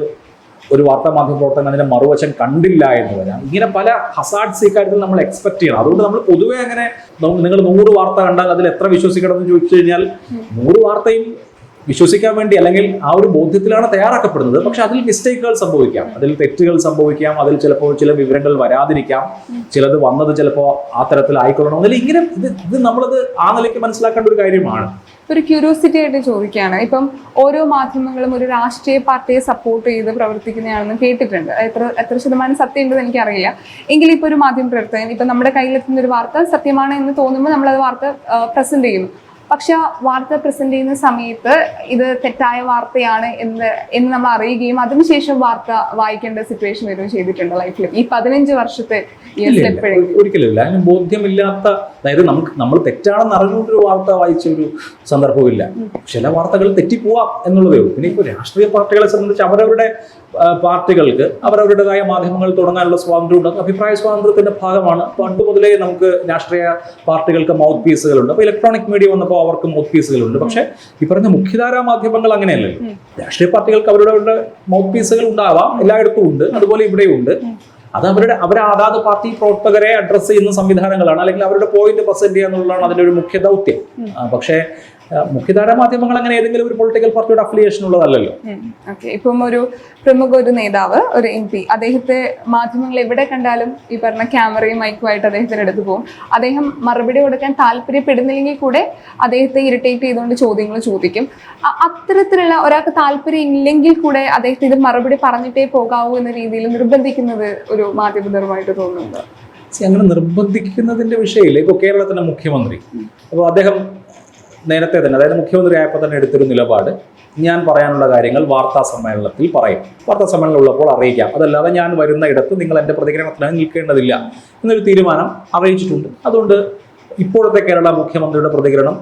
ഒരു വാർത്താ മാധ്യമ പ്രവർത്തകൻ അതിന്റെ മറുവശം കണ്ടില്ല എന്ന് വരാം. ഇങ്ങനെ പല ഹസാഡ്സ് ഇക്കാര്യത്തിൽ നമ്മൾ എക്സ്പെക്ട് ചെയ്യണം. അതുകൊണ്ട് നമ്മൾ പൊതുവെ അങ്ങനെ നിങ്ങൾ നൂറ് വാർത്ത കണ്ടാൽ അതിൽ എത്ര വിശ്വസിക്കണം എന്ന് ചോദിച്ചു കഴിഞ്ഞാൽ നൂറ് വാർത്തയും വിശ്വസിക്കാൻ വേണ്ടി അല്ലെങ്കിൽ ആ ഒരു ബോധ്യത്തിലാണ് തയ്യാറാക്കപ്പെടുന്നത്. പക്ഷെ അതിൽ മിസ്റ്റേക്കുകൾ സംഭവിക്കാം. അതിൽ തെറ്റുകൾ സംഭവിക്കാം. അതിൽ ചിലപ്പോൾ ചില വിവരങ്ങൾ വരാതിരിക്കാം. ചിലത് വന്നത് ചിലപ്പോൾ ആ തരത്തിൽ ആയിക്കൊള്ളണം അതിൽ ഇങ്ങനെ ഇത് ഇത് നമ്മളത് ആ നിലയ്ക്ക് മനസ്സിലാക്കേണ്ട ഒരു കാര്യമാണ്. ഒരു ക്യൂരിയോസിറ്റി ആയിട്ട് ചോദിക്കുകയാണ്. ഇപ്പം ഓരോ മാധ്യമങ്ങളും ഒരു രാഷ്ട്രീയ പാർട്ടിയെ സപ്പോർട്ട് ചെയ്ത് പ്രവർത്തിക്കുന്നതാണെന്ന് കേട്ടിട്ടുണ്ട്. എത്ര എത്ര ശതമാനം സത്യം ഉണ്ടെന്ന് എനിക്കറിയില്ല. എങ്കിലും ഇപ്പോൾ ഒരു മാധ്യമ പ്രവർത്തകൻ ഇപ്പം നമ്മുടെ കയ്യിലെത്തുന്ന ഒരു വാർത്ത സത്യമാണ് എന്ന് തോന്നുമ്പോൾ നമ്മളത് വാർത്ത പ്രസന്റ് ചെയ്യുന്നു. പക്ഷെ വാർത്ത പ്രസന്റ് ചെയ്യുന്ന സമയത്ത് ഇത് തെറ്റായ വാർത്തയാണ് എന്ന് എന്ന് നമ്മൾ അറിയുകയും അതിനുശേഷം വാർത്ത വായിക്കേണ്ട സിറ്റുവേഷൻ വരികയും ചെയ്തിട്ടുണ്ട് ലൈഫിൽ ഈ പതിനഞ്ച് വർഷത്തെ ഒരിക്കലും അതിന് ബോധ്യമില്ലാത്ത അതായത് നമുക്ക് നമ്മൾ തെറ്റാണെന്ന് അറിഞ്ഞുകൊണ്ടൊരു വാർത്ത വായിച്ച ഒരു സന്ദർഭമില്ല ചില വാർത്തകൾ തെറ്റിപ്പോവാം എന്നുള്ളതേ ഉള്ളൂ. പിന്നെ ഇപ്പോൾ രാഷ്ട്രീയ പാർട്ടികളെ സംബന്ധിച്ച് അവരവരുടെ പാർട്ടികൾക്ക് അവരവരുടേതായ മാധ്യമങ്ങൾ തുടങ്ങാനുള്ള സ്വാതന്ത്ര്യമുണ്ട്. അഭിപ്രായ സ്വാതന്ത്ര്യത്തിന്റെ ഭാഗമാണ്. പണ്ട് മുതലേ നമുക്ക് രാഷ്ട്രീയ പാർട്ടികൾക്ക് മൗത്ത് പീസുകളുണ്ട് അപ്പോൾ ഇലക്ട്രോണിക് മീഡിയ വന്നപ്പോൾ അവർക്ക് മൗത്ത് പീസുകളുണ്ട് പക്ഷെ ഈ പറഞ്ഞ മുഖ്യധാരാ മാധ്യമങ്ങൾ അങ്ങനെയല്ലല്ലോ. രാഷ്ട്രീയ പാർട്ടികൾക്ക് അവരുടെ മൗത്ത് പീസുകൾ ഉണ്ടാവാം. എല്ലായിടത്തും ഉണ്ട്. അതുപോലെ ഇവിടെയുണ്ട് അത് അവരുടെ അവരെ അതാത് പാർട്ടി പ്രവർത്തകരെ അഡ്രസ്സ് ചെയ്യുന്ന സംവിധാനങ്ങളാണ്. അല്ലെങ്കിൽ അവരുടെ പോയിന്റ് പ്രസന്റ് ചെയ്യുക എന്നുള്ളതാണ് അതിന്റെ ഒരു മുഖ്യ ദൗത്യം. പക്ഷേ മുഖ്യധാരാ മാധ്യമങ്ങൾ അങ്ങനെ ഏതെങ്കിലും ഒരു പൊളിറ്റിക്കൽ പാർട്ടിയുടെ അഫിലിയേഷൻ ഉള്ളതല്ലല്ലോ. ഇപ്പം ഒരു പ്രമുഖ ഒരു നേതാവ് ഒരു എം പി അദ്ദേഹത്തെ മാധ്യമങ്ങൾ എവിടെ കണ്ടാലും ഈ പറഞ്ഞ ക്യാമറയും മൈക്കുമായിട്ട് അദ്ദേഹത്തിന് എടുത്തു പോകും. അദ്ദേഹം മറുപടി കൊടുക്കാൻ താല്പര്യപ്പെടുന്നില്ലെങ്കിൽ കൂടെ അദ്ദേഹത്തെ ഇറിറ്റേറ്റ് ചെയ്തുകൊണ്ട് ചോദ്യങ്ങൾ ചോദിക്കും. അത്തരത്തിലുള്ള ഒരാൾക്ക് താല്പര്യം ഇല്ലെങ്കിൽ കൂടെ അദ്ദേഹത്തെ ഇത് മറുപടി പറഞ്ഞിട്ടേ പോകാവൂ എന്ന രീതിയിൽ നിർബന്ധിക്കുന്നത് ഒരു മാധ്യമപരമായിട്ട് തോന്നുന്നുണ്ട്? അങ്ങനെ നിർബന്ധിക്കുന്നതിന്റെ വിഷയമില്ല. ഇപ്പോൾ കേരളത്തിന്റെ മുഖ്യമന്ത്രി. അപ്പോൾ അദ്ദേഹം നേരത്തെ തന്നെ അതായത് മുഖ്യമന്ത്രിയായപ്പോൾ തന്നെ എടുത്തൊരു നിലപാട്. ഞാൻ പറയാനുള്ള കാര്യങ്ങൾ വാർത്താ സമ്മേളനത്തിൽ പറയും. വാർത്താ സമ്മേളനം ഉള്ളപ്പോൾ അറിയിക്കാം. അതല്ലാതെ ഞാൻ വരുന്ന ഇടത്ത് നിങ്ങൾ എന്റെ പ്രതികരണത്തിനായി നിൽക്കേണ്ടതില്ല എന്നൊരു തീരുമാനം അറിയിച്ചിട്ടുണ്ട്. അതുകൊണ്ട് ഇപ്പോഴത്തെ കേരള മുഖ്യമന്ത്രിയുടെ പ്രതികരണം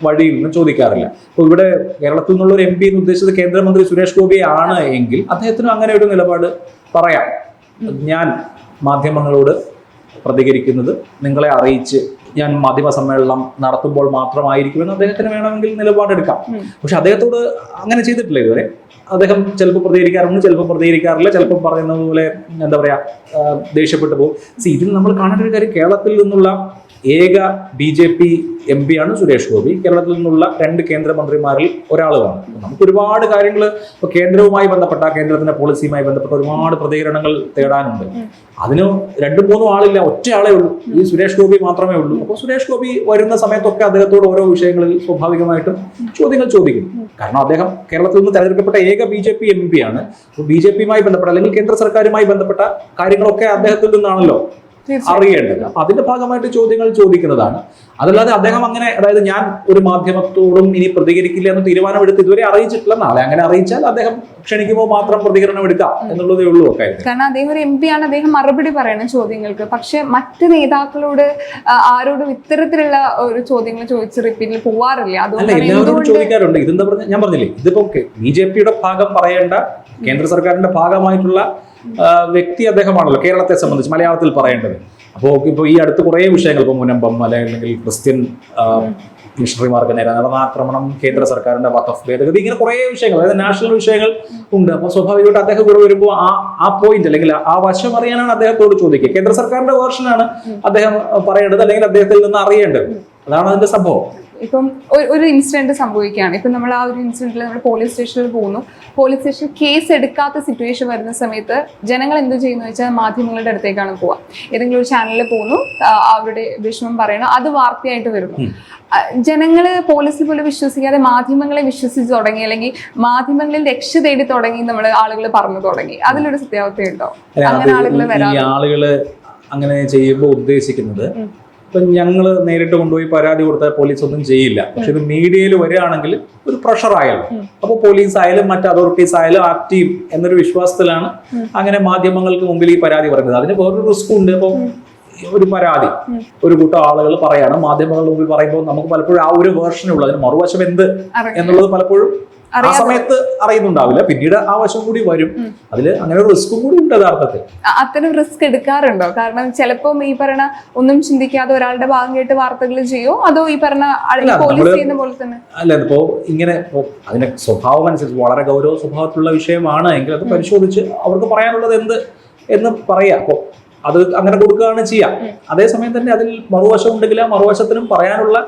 വഴിയിൽ നിന്ന് ചോദിക്കാറില്ല. അപ്പോൾ ഇവിടെ കേരളത്തിൽ നിന്നുള്ള ഒരു എം പി എന്ന് ഉദ്ദേശിച്ചത് കേന്ദ്രമന്ത്രി സുരേഷ് ഗോപി ആണ് എങ്കിൽ അദ്ദേഹത്തിനും അങ്ങനെ ഒരു നിലപാട് പറയാം. ഞാൻ മാധ്യമങ്ങളോട് പ്രതികരിക്കുന്നത് നിങ്ങളെ അറിയിച്ച് ഞാൻ മാധ്യമ സമ്മേളനം നടത്തുമ്പോൾ മാത്രമായിരിക്കുമെന്ന് അദ്ദേഹത്തിന് വേണമെങ്കിൽ നിലപാടെടുക്കാം. പക്ഷെ അദ്ദേഹത്തോട് അങ്ങനെ ചെയ്തിട്ടില്ല ഇതുവരെ. അദ്ദേഹം ചിലപ്പോൾ പ്രതികരിക്കാറുണ്ട് ചിലപ്പോൾ പ്രതികരിക്കാറില്ല ചിലപ്പോൾ പറയുന്നത് പോലെ എന്താ പറയാ ദേഷ്യപ്പെട്ടു പോകും. ഇതിൽ നമ്മൾ കാണേണ്ട ഒരു കാര്യം കേരളത്തിൽ നിന്നുള്ള ഏക B J P M P ആണ് സുരേഷ് ഗോപി. കേരളത്തിൽ നിന്നുള്ള രണ്ട് കേന്ദ്രമന്ത്രിമാരിൽ ഒരാളുമാണ്. നമുക്ക് ഒരുപാട് കാര്യങ്ങൾ ഇപ്പോൾ കേന്ദ്രവുമായി ബന്ധപ്പെട്ട കേന്ദ്രത്തിന്റെ പോളിസിയുമായി ബന്ധപ്പെട്ട ഒരുപാട് പ്രതികരണങ്ങൾ തേടാനുണ്ട്. അതിന് രണ്ടും മൂന്നും ആളില്ല ഒറ്റയാളേ ഉള്ളൂ. ഈ സുരേഷ് ഗോപി മാത്രമേ ഉള്ളൂ. അപ്പോൾ സുരേഷ് ഗോപി വരുന്ന സമയത്തൊക്കെ അദ്ദേഹത്തോട് ഓരോ വിഷയങ്ങളിൽ സ്വാഭാവികമായിട്ടും ചോദ്യങ്ങൾ ചോദിക്കും. കാരണം അദ്ദേഹം കേരളത്തിൽ നിന്ന് തെരഞ്ഞെടുക്കപ്പെട്ട ഏക B J P M P ആണ്. ബി ജെ പിയുമായി ബന്ധപ്പെട്ട അല്ലെങ്കിൽ കേന്ദ്ര സർക്കാരുമായി ബന്ധപ്പെട്ട കാര്യങ്ങളൊക്കെ അദ്ദേഹത്തിൽ നിന്നാണല്ലോ. അറിയേണ്ടത്. അപ്പൊ അതിന്റെ ഭാഗമായിട്ട് ചോദ്യങ്ങൾ ചോദിക്കുന്നതാണ്. അതല്ലാതെ അദ്ദേഹം അങ്ങനെ അതായത് ഞാൻ ഒരു മാധ്യമത്തോടും ഇനി പ്രതികരിക്കില്ല എന്ന് തീരുമാനമെടുത്ത് ഇതുവരെ അറിയിച്ചിട്ടില്ല. നാളെ അങ്ങനെ അറിയിച്ചാൽ അദ്ദേഹം ക്ഷണിക്കുമ്പോൾ മാത്രം പ്രതികരണം എടുക്കാം എന്നുള്ളതേ ഉള്ളൂ ഒക്കെ കാരണം അദ്ദേഹം ഒരു എം പി ആണ്. അദ്ദേഹം മറുപടി പറയണം ചോദ്യങ്ങൾക്ക്. പക്ഷെ മറ്റ് നേതാക്കളോട് ആരോടും ഇത്തരത്തിലുള്ള ഒരു ചോദ്യങ്ങൾ ചോദിച്ച് റിപ്പീറ്റിൽ പോവാറില്ല. അല്ല എല്ലാവരും ചോദിക്കാറുണ്ട്. ഇതെന്താ പറഞ്ഞ? ഞാൻ പറഞ്ഞില്ലേ ഇതിപ്പോ ബി ജെ പിയുടെ ഭാഗം പറയേണ്ട കേന്ദ്ര സർക്കാരിന്റെ ഭാഗമായിട്ടുള്ള വ്യക്തി അദ്ദേഹമാണല്ലോ കേരളത്തെ സംബന്ധിച്ച് മലയാളത്തിൽ പറയേണ്ടത്. അപ്പോൾ ഇപ്പോൾ ഈ അടുത്ത് കുറേ വിഷയങ്ങൾ ഇപ്പോൾ മുനമ്പം അല്ലെങ്കിൽ ക്രിസ്ത്യൻ മിഷണറിമാർക്ക് നേരെ നടന്ന ആക്രമണം കേന്ദ്ര സർക്കാരിന്റെ വഖഫ് ഭേദഗതി ഇങ്ങനെ കുറേ വിഷയങ്ങൾ അതായത് നാഷണൽ വിഷയങ്ങൾ ഉണ്ട്. അപ്പോൾ സ്വാഭാവികമായിട്ട് അദ്ദേഹം കൂടെ വരുമ്പോൾ ആ ആ പോയിന്റ് അല്ലെങ്കിൽ ആ വശം അറിയാനാണ് അദ്ദേഹത്തോട് ചോദിക്കുക. കേന്ദ്ര സർക്കാരിന്റെ വേർഷനാണ് അദ്ദേഹം പറയേണ്ടത് അല്ലെങ്കിൽ അദ്ദേഹത്തിൽ നിന്ന് അറിയേണ്ടത്. അതാണ് അതിന്റെ സംഭവം. ഇപ്പം ഒരു- ഒരു ഇൻസിഡന്റ് സംഭവിക്കുകയാണ്. ഇപ്പം നമ്മൾ ആ ഒരു ഇൻസിഡന്റിൽ നമ്മൾ പോലീസ് സ്റ്റേഷനിൽ പോകുന്നു. പോലീസ് സ്റ്റേഷൻ കേസ് എടുക്കാത്ത സിറ്റുവേഷൻ വരുന്ന സമയത്ത് ജനങ്ങൾ എന്ത് ചെയ്യുന്നു വെച്ചാൽ മാധ്യമങ്ങളുടെ അടുത്തേക്കാണ് പോവുക. ഏതെങ്കിലും ഒരു ചാനലിൽ പോകുന്നു അവരുടെ വിഷമം പറയണം അത് വാർത്തയായിട്ട് വരുന്നു. ജനങ്ങൾ ജനങ്ങൾ പോലീസിൽ പോലും വിശ്വസിക്കാതെ മാധ്യമങ്ങളെ വിശ്വസിച്ച് തുടങ്ങി അല്ലെങ്കിൽ മാധ്യമങ്ങളിൽ രക്ഷ തേടി തുടങ്ങി നമ്മൾ ആളുകൾ പറഞ്ഞു തുടങ്ങി. അതിലൊരു സത്യാവസ്ഥയുണ്ടോ? അങ്ങനെ ആളുകൾ വരാം അങ്ങനെ ചെയ്യുമ്പോൾ ഉദ്ദേശിക്കുന്നത്. ഇപ്പൊ ഞങ്ങൾ നേരിട്ട് കൊണ്ടുപോയി പരാതി കൊടുത്താൽ പോലീസ് ഒന്നും ചെയ്യില്ല. പക്ഷെ ഇത് മീഡിയയിൽ വരികയാണെങ്കിൽ ഒരു പ്രഷർ ആയാലും അപ്പോൾ അപ്പൊ പോലീസ് ആയാലും മറ്റ് അതോറിറ്റീസ് ആയാലും ആക്ട് ചെയ്യും എന്നൊരു വിശ്വാസത്തിലാണ് അങ്ങനെ മാധ്യമങ്ങൾക്ക് മുമ്പിൽ ഈ പരാതി പറയുന്നത് അതിന് വേറൊരു റിസ്ക് ഉണ്ട്. അപ്പോൾ ഒരു പരാതി ഒരു കൂട്ടം ആളുകൾ പറയാണ്. മാധ്യമങ്ങളുടെ മുമ്പിൽ പറയുമ്പോൾ നമുക്ക് പലപ്പോഴും ആ ഒരു വേർഷനേ ഉള്ളൂ. അതിന് മറുവശം എന്ത് എന്നുള്ളത് പലപ്പോഴും ആ സമയത്ത് അറിയുന്നുണ്ടാവില്ല. പിന്നീട് ആ വശം കൂടി വരും. അതിൽ അങ്ങനെ റിസ്ക്കും കൂടി ഉണ്ട് യഥാർത്ഥത്തിൽ. അത്തരം റിസ്ക് എടുക്കാറുണ്ടോ? കാരണം ചിലപ്പോ ഈ പറഞ്ഞ ഒന്നും ചിന്തിക്കാതെ ഒരാളുടെ ഭാഗം കേട്ട് വാർത്തകൾ ചെയ്യോ? അതോ ഈ പറഞ്ഞ പോലീസ് ചെയ്യുന്ന പോലെ തന്നെ? അല്ല ഇപ്പോ ഇങ്ങനെ അതിന്റെ സ്വഭാവം അനുസരിച്ച് വളരെ ഗൗരവ സ്വഭാവത്തിലുള്ള വിഷയമാണ്. എങ്കിൽ അത് പരിശോധിച്ച് അവർക്ക് പറയാനുള്ളത് എന്ത് എന്ന് പറയാം. അപ്പോ അത് അങ്ങനെ കൊടുക്കുകയാണ് ചെയ്യാം. അതേസമയം തന്നെ അതിൽ മറുവശം ഉണ്ടെങ്കിൽ ആ മറുവശത്തിനും പറയാനുള്ള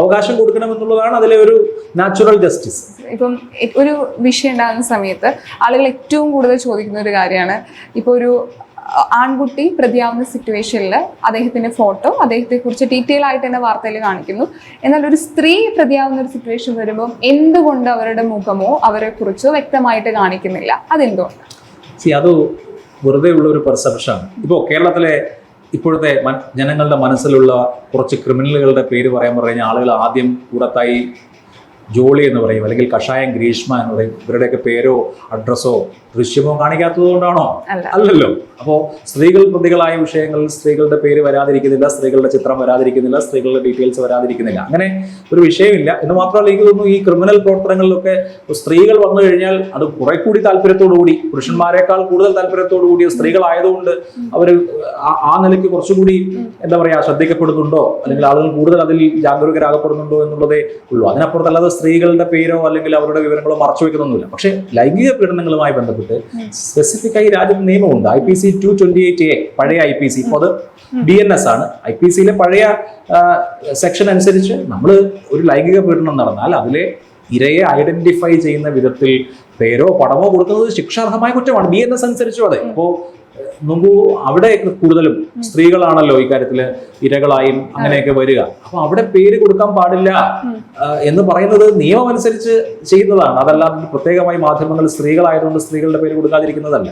അവകാശം കൊടുക്കണം എന്നുള്ളതാണ് അതിലെ ഒരു നാച്ചുറൽ ജസ്റ്റിസ് ഇപ്പം ഒരു വിഷയം ഉണ്ടാകുന്ന സമയത്ത് ആളുകൾ ഏറ്റവും കൂടുതൽ ചോദിക്കുന്ന ഒരു കാര്യമാണ്. ഇപ്പോൾ ഒരു ആൺകുട്ടി പ്രതിയാവുന്ന സിറ്റുവേഷനിൽ അദ്ദേഹത്തിന്റെ ഫോട്ടോ അദ്ദേഹത്തെ കുറിച്ച് ഡീറ്റെയിൽ ആയിട്ട് തന്നെ വാർത്തയിൽ കാണിക്കുന്നു. എന്നാൽ ഒരു സ്ത്രീ പ്രതിയാവുന്ന ഒരു സിറ്റുവേഷൻ വരുമ്പോൾ എന്തുകൊണ്ട് അവരുടെ മുഖമോ അവരെ കുറിച്ചോ വ്യക്തമായിട്ട് കാണിക്കുന്നില്ല? അതെന്തുകൊണ്ട്? അത് വെറുതെ ഉള്ള ഒരു പെർസെപ്ഷനാണ് ഇപ്പോൾ കേരളത്തിലെ ഇപ്പോഴത്തെ ജനങ്ങളുടെ മനസ്സിലുള്ള കുറച്ച് ക്രിമിനലുകളുടെ പേര് പറയാൻ പറഞ്ഞു കഴിഞ്ഞാൽ ആളുകൾ ആദ്യം കൂടത്തായി ജോളി എന്ന് പറയും അല്ലെങ്കിൽ കഷായം ഗ്രീഷ്മ എന്ന് പറയും. ഇവരുടെയൊക്കെ പേരോ അഡ്രസ്സോ ദൃശ്യമോ കാണിക്കാത്തത് കൊണ്ടാണോ? അല്ലല്ലോ. അപ്പോൾ സ്ത്രീകൾ പ്രതികളായ വിഷയങ്ങളിൽ സ്ത്രീകളുടെ പേര് വരാതിരിക്കുന്നില്ല സ്ത്രീകളുടെ ചിത്രം വരാതിരിക്കുന്നില്ല സ്ത്രീകളുടെ ഡീറ്റെയിൽസ് വരാതിരിക്കുന്നില്ല. അങ്ങനെ ഒരു വിഷയമില്ല. എന്ന് മാത്രമല്ല എനിക്ക് തോന്നുന്നു ഈ ക്രിമിനൽ പ്രവർത്തനങ്ങളിലൊക്കെ സ്ത്രീകൾ വന്നു കഴിഞ്ഞാൽ അത് കുറെ കൂടി താല്പര്യത്തോടുകൂടി പുരുഷന്മാരെക്കാൾ കൂടുതൽ താല്പര്യത്തോടു കൂടി സ്ത്രീകളായതുകൊണ്ട് അവർ ആ നിലയ്ക്ക് കുറച്ചുകൂടി എന്താ പറയാ ശ്രദ്ധിക്കപ്പെടുന്നുണ്ടോ? അല്ലെങ്കിൽ ആളുകൾ കൂടുതൽ അതിൽ ജാഗരൂകരാകപ്പെടുന്നുണ്ടോ എന്നുള്ളതേ ഉള്ളൂ. അതിനപ്പുറത്തല്ലാതെ സ്ത്രീകളുടെ പേരോ അല്ലെങ്കിൽ അവരുടെ വിവരങ്ങളോ മറച്ചു വെക്കുന്നൊന്നുമില്ല പക്ഷേ ലൈംഗിക പീഡനങ്ങളുമായി ബന്ധപ്പെട്ട് സ്പെസിഫിക് ആയി രാജ്യത്ത് നിയമമുണ്ട്. I P C two twenty eight A പഴയ ഐ പി സി ഇപ്പോൾ അത് ബി എൻ എസ് ആണ്. ഐ പി സിയിലെ പഴയ സെക്ഷൻ അനുസരിച്ച് നമ്മൾ ഒരു ലൈംഗിക പീഡനം നടന്നാൽ അതിലെ ഇരയെ ഐഡന്റിഫൈ ചെയ്യുന്ന വിധത്തിൽ പേരോ പടമോ കൊടുക്കുന്നത് ശിക്ഷാർഹമായ കുറ്റമാണ്. ബി എൻ എസ് അനുസരിച്ചും അതെ. ഇപ്പോ നോക്കൂ അവിടെ കൂടുതലും സ്ത്രീകളാണല്ലോ ഇക്കാര്യത്തിൽ ഇരകളായും അങ്ങനെയൊക്കെ വരിക. അപ്പൊ അവിടെ പേര് കൊടുക്കാൻ പാടില്ല. എന്ന് പറയുന്നത് നിയമം അനുസരിച്ച് ചെയ്യുന്നതാണ്. അതല്ലാതെ പ്രത്യേകമായി മാധ്യമങ്ങൾ സ്ത്രീകളായതുകൊണ്ട് സ്ത്രീകളുടെ പേര് കൊടുക്കാതിരിക്കുന്നതല്ല.